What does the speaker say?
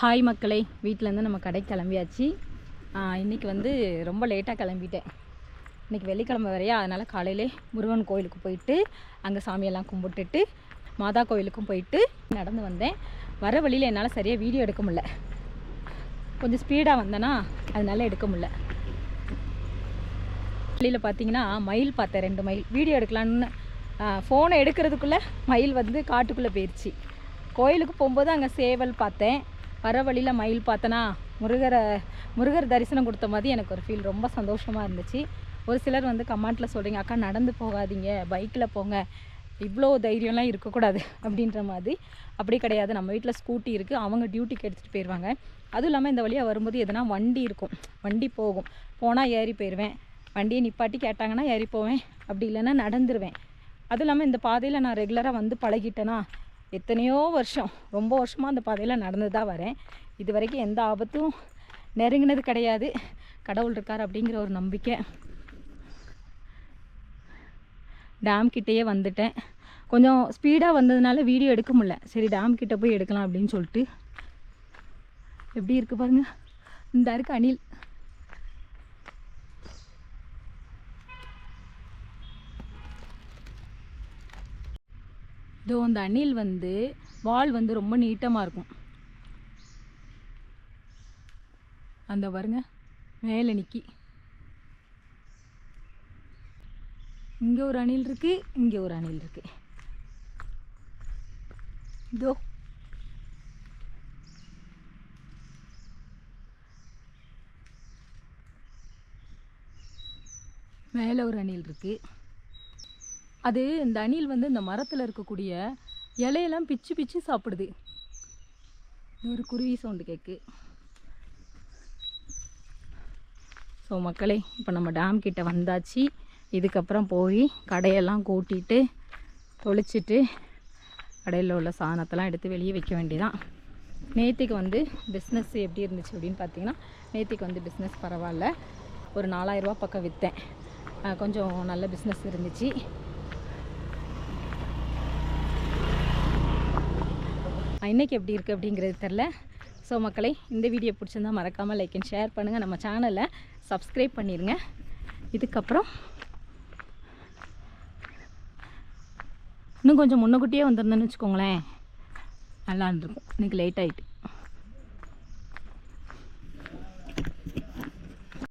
Hi மக்களே வீட்டிலேருந்து நம்ம கடைக்கு கிளம்பியாச்சு. இன்றைக்கி வந்து ரொம்ப லேட்டாக கிளம்பிட்டேன். இன்றைக்கி வெள்ளிக்கிழமை வரையா அதனால் காலையிலே முருகன் கோயிலுக்கு போயிட்டு அங்கே சாமியெல்லாம் கும்பிட்டுட்டு மாதா கோயிலுக்கும் போயிட்டு நடந்து வந்தேன். வர வழியில் என்னால் சரியாக வீடியோ எடுக்க முடில கொஞ்சம் ஸ்பீடாக வந்தேன்னா அதனால் எடுக்க முடில வழியில் பார்த்தீங்கன்னா மயில் பார்த்தேன் ரெண்டு மயில். வீடியோ எடுக்கலான்னு ஃபோனை எடுக்கிறதுக்குள்ளே மயில் வந்து காட்டுக்குள்ளே போயிடுச்சு கோயிலுக்கு போகும்போது அங்கே சேவல் பார்த்தேன். வர வழியில் மயில் பார்த்தனா முருகரை முருகர் தரிசனம் கொடுத்த மாதிரி எனக்கு ஒரு ஃபீல் ரொம்ப சந்தோஷமாக இருந்துச்சு. ஒரு சிலர் வந்து கமெண்ட்டில் சொல்கிறீங்க அக்கா நடந்து போகாதீங்க பைக்கில் போங்க. இவ்வளோ தைரியம்லாம் இருக்கக்கூடாது. அப்படின்ற மாதிரி. அப்படி கிடையாது. நம்ம வீட்டில் ஸ்கூட்டி இருக்குது அவங்க டியூட்டிக்கு எடுத்துகிட்டு போயிடுவாங்க அதுவும் இல்லாமல் இந்த வழியாக வரும்போது எதனா வண்டி இருக்கும். வண்டி போகும். போனால் ஏறி போயிடுவேன் வண்டியை நிப்பாட்டி கேட்டாங்கன்னா ஏறி போவேன். அப்படி இல்லைன்னா நடந்துருவேன். அதுவும் இல்லாமல் இந்த பாதையில் நான் ரெகுலராக வந்து பழகிட்டேனா எத்தனையோ வருஷம் ரொம்ப வருஷமாக அந்த பாதையில் நடந்து தான் வரேன். இது வரைக்கும் எந்த ஆபத்தும் நெருங்கினது கிடையாது. கடவுள் இருக்கார் அப்படிங்கிற ஒரு நம்பிக்கை. டேம் கிட்டேயே வந்துட்டேன். கொஞ்சம் ஸ்பீடாக வந்ததுனால வீடியோ எடுக்க முடியல. சரி டேம்கிட்ட போய் எடுக்கலாம் அப்படின்னு சொல்லிட்டு. எப்படி இருக்குது பாருங்கள் இந்த இருக்குது அணில். இதோ அந்த அணில் வந்து வால் வந்து ரொம்ப நீட்டமாக இருக்கும். அந்த பாருங்க மேலே நிக்கி. இங்கே ஒரு அணில் இருக்குது இங்கே ஒரு அணில் இருக்கு. இதோ. மேலே ஒரு அணில் இருக்கு. அது இந்த அணில் வந்து இந்த மரத்தில் இருக்கக்கூடிய இலையெல்லாம் பிச்சு பிச்சு சாப்பிடுது. ஒரு குருவி சவுண்டு கேட்கு ஸோ மக்களே இப்போ நம்ம டேம் கிட்ட வந்தாச்சு. இதுக்கப்புறம் போய் கடையெல்லாம் கூட்டிட்டு தொளிச்சிட்டு கடையில் உள்ள சாணத்தெல்லாம் எடுத்து வெளியே வைக்க வேண்டியதான் நேத்திக்கு வந்து பிஸ்னஸ் எப்படி இருந்துச்சு அப்படின்னு பார்த்தீங்கன்னா நேத்திக்கு வந்து பிஸ்னஸ் பரவாயில்ல. ஒரு நாலாயிரரூபா பக்கம் விற்றேன் கொஞ்சம் நல்ல பிஸ்னஸ் இருந்துச்சு. இன்றைக்கி எப்படி இருக்குது அப்படிங்கிறது தெரில ஸோ மக்களை இந்த வீடியோ பிடிச்சிருந்தா மறக்காமல் லைக் அண்ட் ஷேர் பண்ணுங்கள் நம்ம சேனலை சப்ஸ்கிரைப் பண்ணிடுங்க இதுக்கப்புறம் இன்னும் கொஞ்சம் முன்னக்கூட்டியே வந்திருந்தேன்னு வச்சுக்கோங்களேன். நல்லா இருந்திருக்கும். இன்னைக்கு லேட் ஆகிட்டு